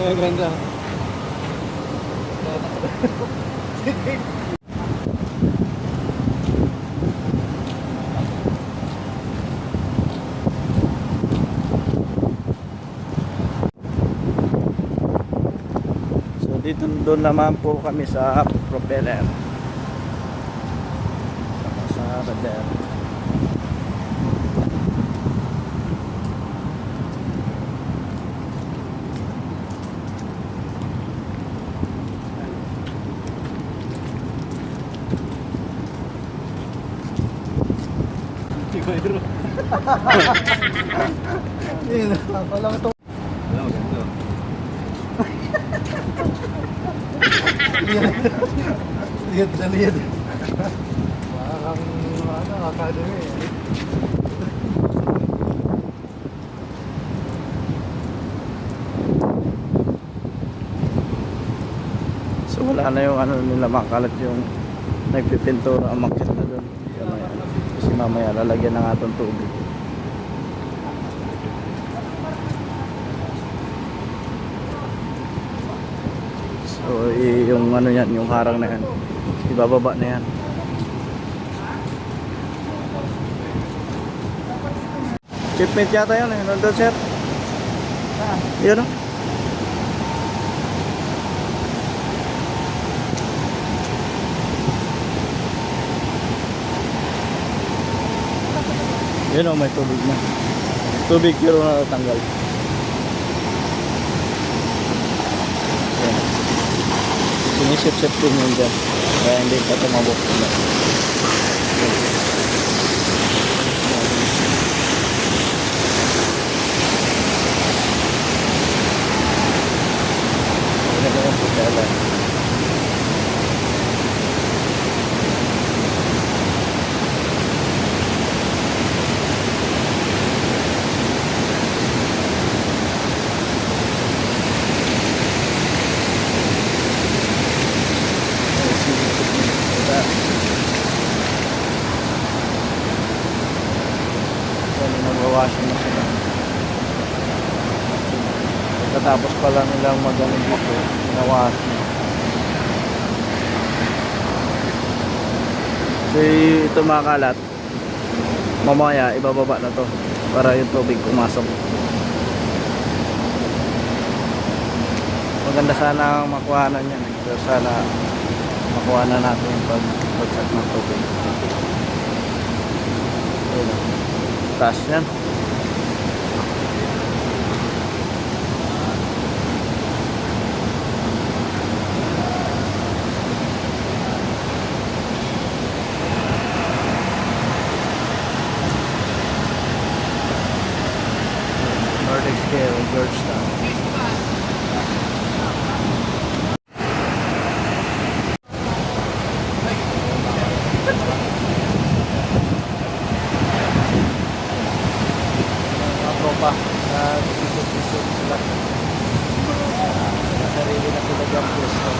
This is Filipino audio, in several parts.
Kaya ganda. So dito doon naman po kami sa propeller. Sa radar. Tigayro. Yun, walang ito. Alam mo, ganito. Liyad na liyad. Parang, ano, academy eh. So wala na yung ano nila makalat yung nagpipintura ang makit na doon. Kasi mamaya lalagyan na nga itong tubig. So yung ano yan, yung harang na yan, ibababa na yan. Chipmate yata yun eh, nandun sir. Yun o. Yun o, may tubig na. Tubig pero na natanggal. Yan. Sinisip-sip din yun dyan. Kaya hindi pa tumabok. Yan na yung pagkala. Yan, nagwawashing na sila. Pagkatapos pa lang nilang magano dito, nawash na. So ito mga kalat, mamaya ibababa na to para yung tubig pumasok. Maganda sana makuhanan yan. eh. Pero sana makuha na natin pag bagsak ng tubig. Taas yan. Nordic Scale, Georgetown. mga tropa na isip-isip sila na sarili na sila jump pwesto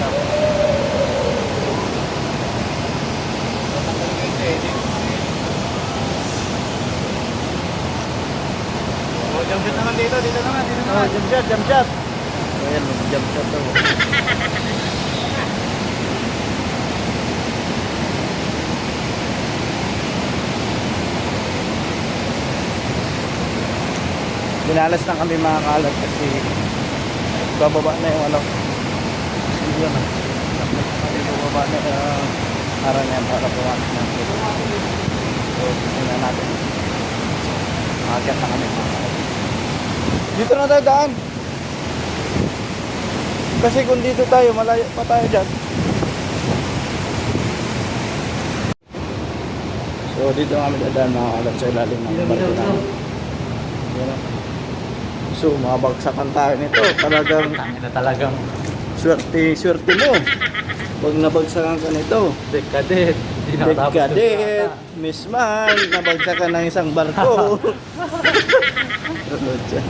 tapos Oh, jump shot naman dito, dito naman, dito oh, jump shot jump shot ayan jump shot daw. Binalas na kami mga kalat kasi bababa na yung ano. Yun na kami bababa na uh, araw na yan para pumasok na. So tingnan natin. Maakyat na kami. mga kalat dito na tayo daan kasi kung dito tayo malayo pa tayo dyan so dito kami dadaan mga kalat sa ilalim ng barko o. So, mabagsakan tayo nito. Talagang na talagang swerte, swerte mo. Pag nabagsakan ka nito, dekadet. Dekadet, Miss Man, nabagsakan ng isang barko. Ano dyan?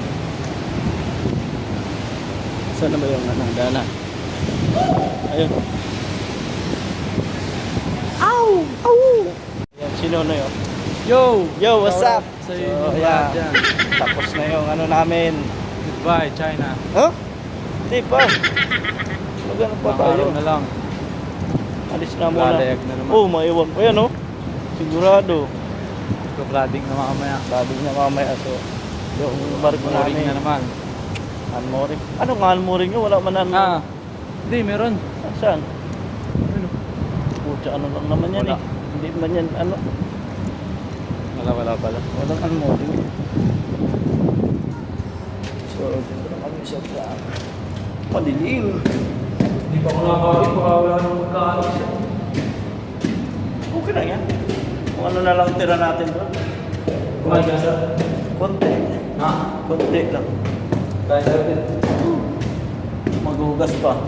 Saan na ba yung ano, dana? Ayun. Ow! Ow! Yan, sino na yun? Yo! Yo, what's up? Sa So, yeah. dyan. Tapos na yung ano namin. Bye, China. Ha? Hindi pa. Magano pa tayo? na lang. Alis na muna. Lalayag na naman. Oh, maiwan pa yan, oh. Sigurado. Ika-flooding na mamaya. Sabi niya mamaya, so, yung barko namin. na naman. Unmooring. Ano nga unmooring nyo? Wala man unmooring. Ah, hindi, meron. Saan? Pucha, ano lang naman yan Wala. eh. Hindi man yan, ano, Wala, wala pala. walang unmooring. So, dito na kami sa truck. Madilim. Hindi pa ako nakakawin, baka wala nang magkaalis. Okay lang yan. Kung ano na lang tira natin doon. Kumain ka sa? Konti. Ha? Konti lang. Kain sa atin. Maghugas pa.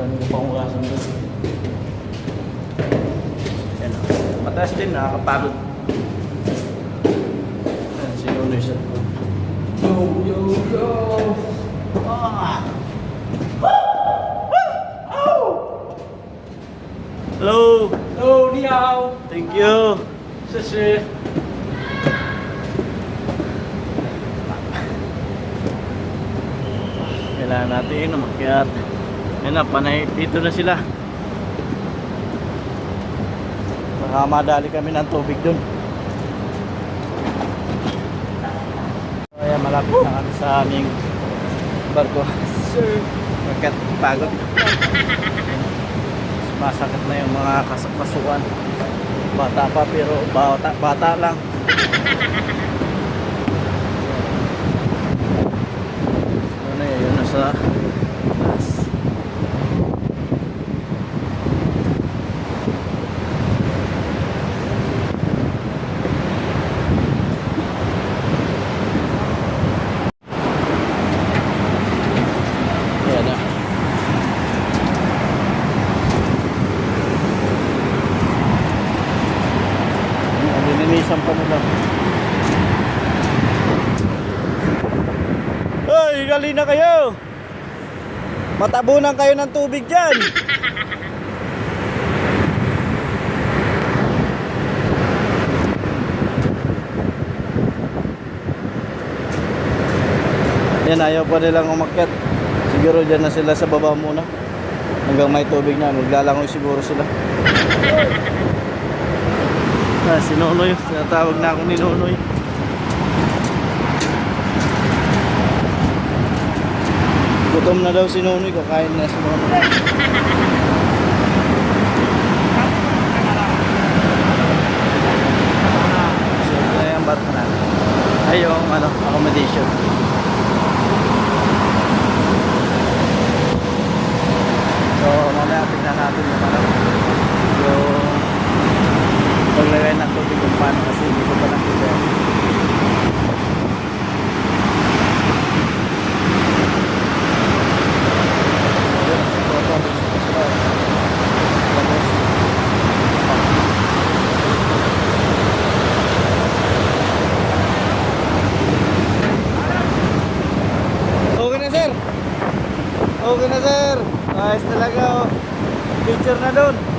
Dami ko pang hugasan doon. Yan. Mataas din, nakakapagod. Yan, si Unoy sa Yo, yo, yo! Ah. Hello. Hello, ni hao! Thank you. Sisi! Kailangan natin umakyat. Yan na, panay. Dito na sila. Baka madali kami ng tubig dun. Kaya malapit na kami sa aming barko. Sir. Bakit pagod? Masakit na yung mga kas- kasuan. Bata pa pero bata, bata lang. Ano nasa taas. Yan na. Yan, Nilinisan pa nila. Gali na kayo! Matabunan kayo ng tubig dyan! Yan, ayaw pa nilang umakyat. Siguro dyan na sila sa baba muna. Hanggang may tubig na. Maglalangoy siguro sila. Ah, si Nonoy. Sinatawag na ako ni Nonoy. Gutom na daw si Nonoy. Kakain na si Nonoy. So, ito na yung barko namin. Ay, yung ano, accommodation. So, mamaya tignan natin yung ano, yung paglagay ng tubig kung paano kasi hindi ko pa nakita. Yun, si Toto, si Toto. Tapos, Okay na sir. Okay na sir. Ayos talaga oh. Picture na doon.